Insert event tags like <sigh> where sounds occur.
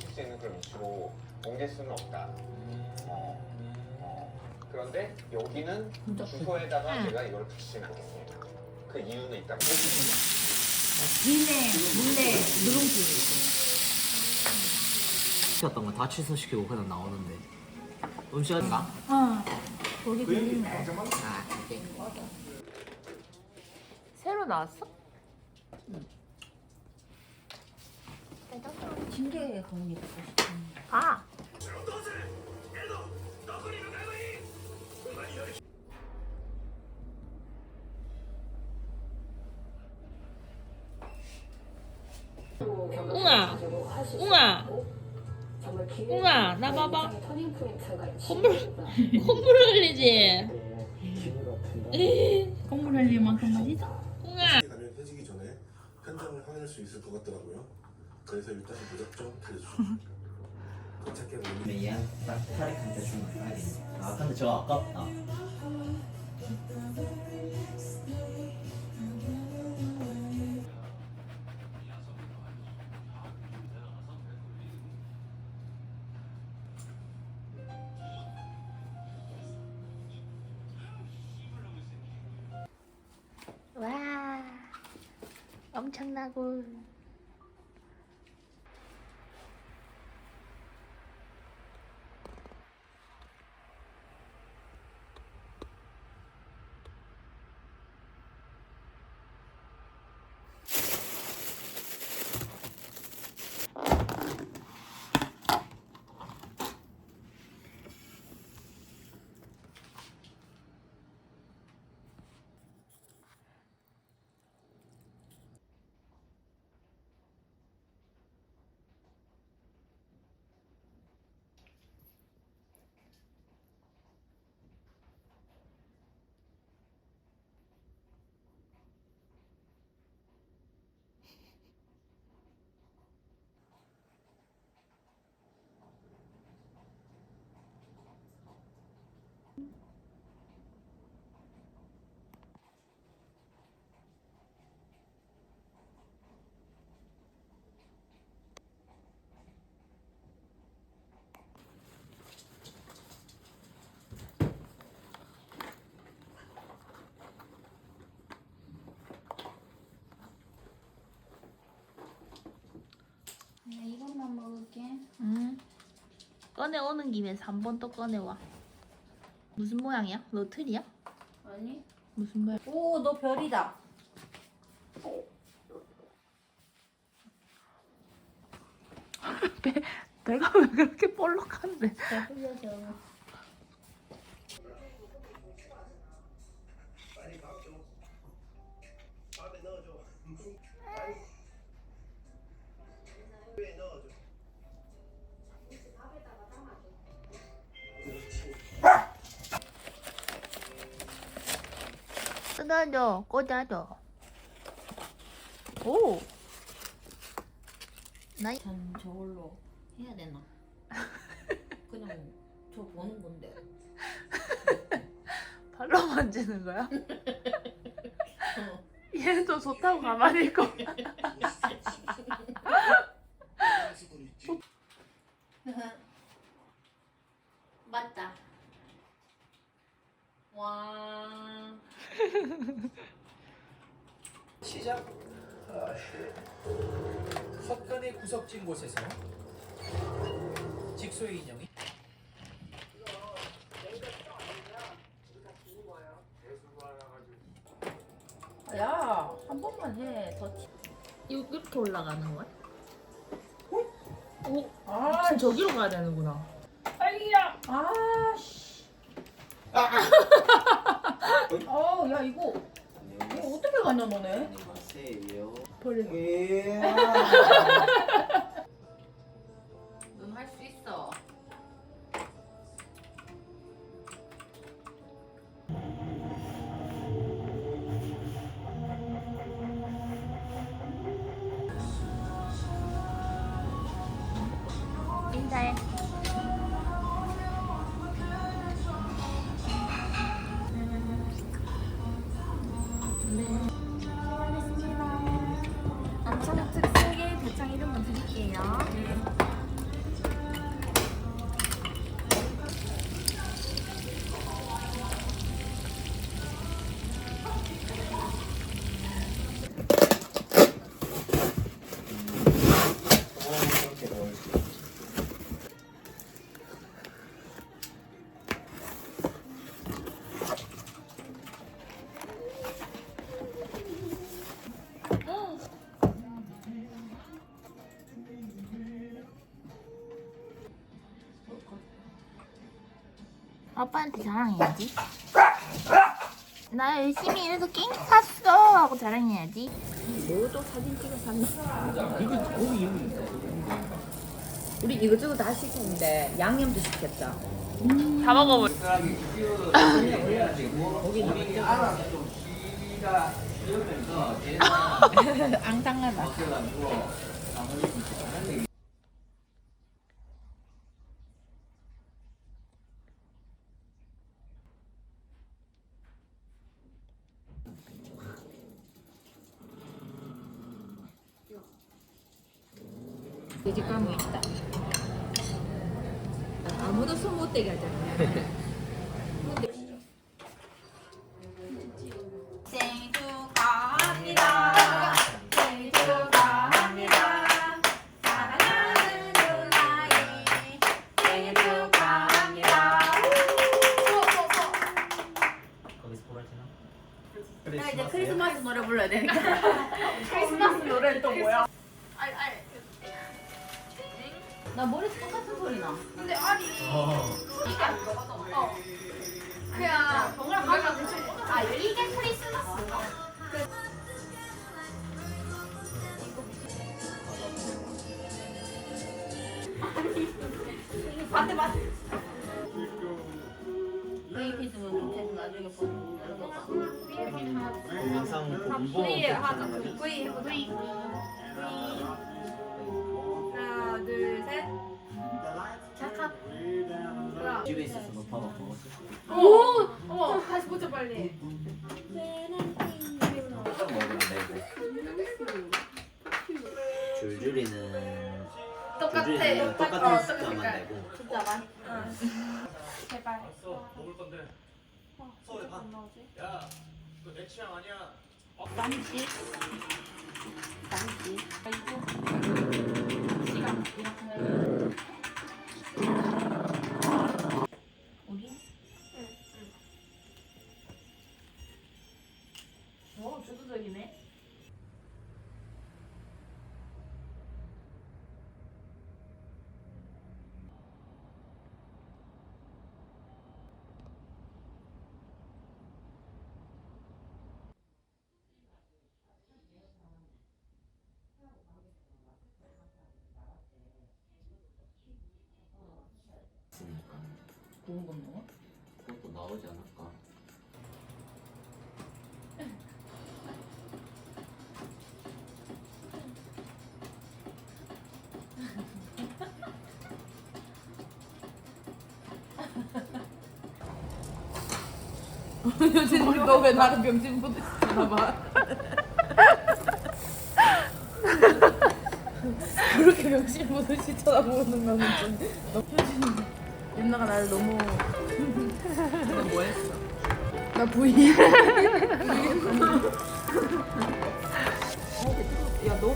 보실 수 있는 그런 위치로 옮길 수는 없다. 어, 어. 그런데 여기는 주소에다가 응. 제가 이걸 붙이진 않겠습니다. 그 이유는 있다. 밀레, 물레, 누룽지. 시켰던 거 다 취소시키고 그냥 나오는데 음식인가? 어. 거기 들리는 거. 아 오케이 새로 나왔어? 징계 거문이 있어. 아. 웅아, 웅아, 웅아, 나 봐봐. 콧물, 콧물 흘리지. <laughs> 콧물 흘릴 만큼 맛있어. 웅아. 가면 해지기 전에 현장을 확인할 수 있을 것 같더라고요. 그래서 일단 무작정 달려주십시오. 도착해 보니 얘딱 타릭한테 주면 가야 되겠네 아 근데 저거 아깝다 와, 엄청나고. 야, 이것만 먹을게. 응. 꺼내 오는 김에 3번 또 꺼내와. 무슨 모양이야? 로틀이야? 아니? 무슨 모양? 오, 너 별이다. 배, 배가 왜 그렇게 볼록한데? 잘 흘려서. 뜯어줘, 꽂아줘. 오! 나전 저걸로 해야 되나? <laughs> 그냥 저 보는 건데. <laughs> 발로 만지는 거야? <laughs> 얘도 좋다고 가만히 있고. 맞다. 와. 시작. 석간의 구석진 곳에서 직소의 인형이 야, 한 번만 해. 더. 치- 이거 이렇게 올라가는 거야? 오, 아, 지금 저기로 가야 되는구나. 빨리야. 아, 씨. 어, 야 이거 이거 어떻게 가냐 너네? 안녕하세요 버려. 넌할 수 있어. 인사해. 아빠한테 자랑해야지. 나 열심히 일해서 게임 샀어 하고 자랑해야지. 뭐도 사진 찍어 샀나? 우리 이것저것 다 시켰는데 양념도 시켰다. 다 먹어볼. <laughs> 앙상하다. 돼지감이 있다. 아무도 손 못 대게 하잖아. 생일 축하합니다. 생일 축하합니다. 사랑하는 누나의 생일 축하합니다. 거기서 보라지나? 나 이제 크리스마스 노래 불러야 되니까. <laughs> 나 머리 똑같은 소리 나. 근데 아니 이게 안 들어가서 어. 그냥 정말 가면 대충 아 이게 크리스마스인가? 맞대 맞대. 베이비즈는 밑에서 나중에 보는 거. 영상 보고 V 하자. V 해보자. V. 하 집에 있어서 너밥안 먹었어? 오! 어머, 다시 보자 빨리. 줄줄이는 똑같아. 똑같은 어, 숫자만. 되고 숫자만. 제발. 먹을 건데. 어? 야, 너내 취향 아니야. 쌈지. 쌈지. 시간. 우리 Thank you. 거 먹어? 그것도 나오지 않을까? 요즘 너왜 나를 병신 보듯이 쳐다봐? 그렇게 병신 보듯이 쳐다보는 거는 좀 너무 윤나가 나를 너무 너 뭐했어? 나 부인 <laughs> 어, 야너